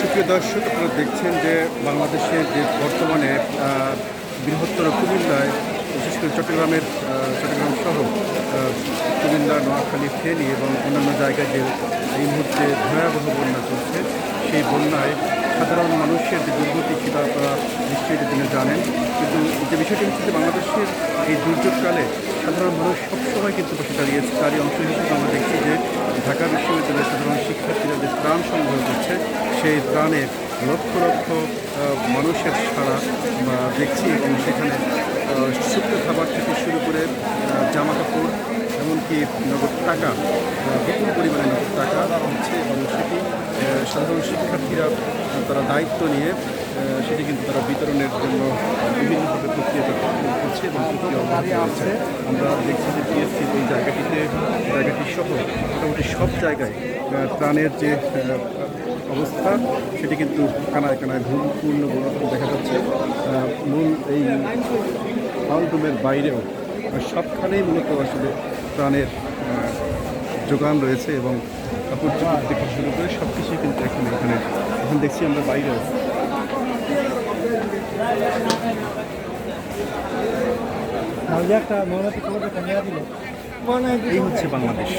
সুপ্রিয় দর্শক, আপনারা দেখছেন যে বাংলাদেশের যে বর্তমানে বৃহত্তর কুমিল্লায়, বিশেষ করে চট্টগ্রামের চট্টগ্রাম সহ কুমিল্লা, নোয়াখালী, ফেনী এবং অন্যান্য জায়গায় যে এই মুহূর্তে ভয়াবহ বন্যা চলছে, সেই বন্যায় সাধারণ মানুষের যে দুর্গতি সেটা আপনারা নিশ্চয়ই দিনে জানেন। কিন্তু যে বিষয়টি হচ্ছে যে বাংলাদেশের এই দুর্যোগকালে সাধারণ মানুষ সবসময় কিন্তু পাশে দাঁড়িয়েছে তারই অংশ হিসেবে আমরা দেখছি যে ঢাকা বিশ্ববিদ্যালয়ের সাধারণ শিক্ষার্থীরা যে ত্রাণ সংগ্রহ করছে সেই ত্রাণে লক্ষ লক্ষ মানুষের সারা দেখছি এবং সেখানে শুকনো খাবার থেকে শুরু করে জামা কাপড় এমনকি নগদ টাকা বিপুল পরিমাণে নগদ টাকা হচ্ছে এবং সেটি সাধারণ শিক্ষার্থীরা তারা দায়িত্ব নিয়ে সেটি কিন্তু তারা বিতরণের জন্য বিভিন্নভাবে প্রক্রিয়া করছে এবং প্রক্রিয়া অব্যাহত রয়েছে। আমরা দেখছি যে পিএসসির এই জায়গাটিতে, জায়গাটি সহ, মোটামুটি সব জায়গায় প্রাণের যে অবস্থা। সেটি কিন্তু কানায় কানায় ভুলপূর্ণ দেখা যাচ্ছে। মূল এই হলরুমের বাইরেও সবখানেই মূলত আসলে প্রাণের যোগান রয়েছে এবং চোপড় থেকে শুরু করে সব কিছুই কিন্তু এখন এখানে। এখন দেখছি আমরা বাইরেও। একটা মহানতি এই হচ্ছে বাংলাদেশ।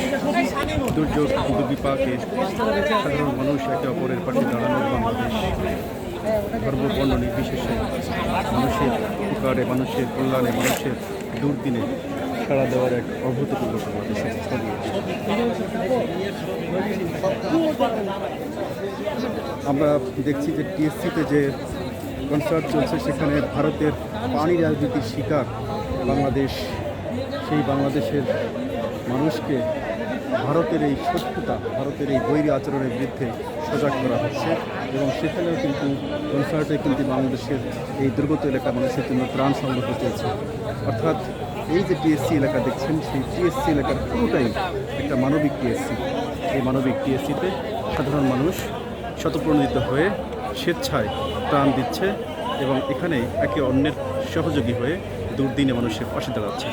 দুর্যোগ, দুর্বিপাকে সাধারণ মানুষ একে অপরের পাশে দাঁড়ানোর বাংলাদেশ। ধর্ম বর্ণ নির্বিশেষে মানুষের উপকারে, মানুষের কল্যাণে, মানুষের দুর্দিনে সাড়া দেওয়ার এক অভূতপূর্ব বাংলাদেশে আমরা দেখছি যে টিএসসিতে যে কনসার্ট চলছে, সেখানে ভারতের পানি রাজনীতির শিকার বাংলাদেশ সেই বাংলাদেশের মানুষকে ভারতের এই শত্রুতা ভারতের এই বৈরী আচরণের বিরুদ্ধে সজাগ করা হচ্ছে এবং সেখানেও কিন্তু কনসার্টে কিন্তু বাংলাদেশের এই দুর্গত এলাকা মানুষের জন্য ত্রাণ সংগ্রহ চলছে। অর্থাৎ এই যে টিএসসি এলাকা দেখছেন, সেই টিএসসি এলাকার পুরোটাই একটা মানবিক টিএসসি এই মানবিক টিএসসিতে সাধারণ মানুষ শতপ্রণোদিত হয়ে স্বেচ্ছায় ত্রাণ দিচ্ছে এবং এখানে একে অন্যের সহযোগী হয়ে দুর্দিনে মানুষের পাশে দাঁড়াচ্ছে।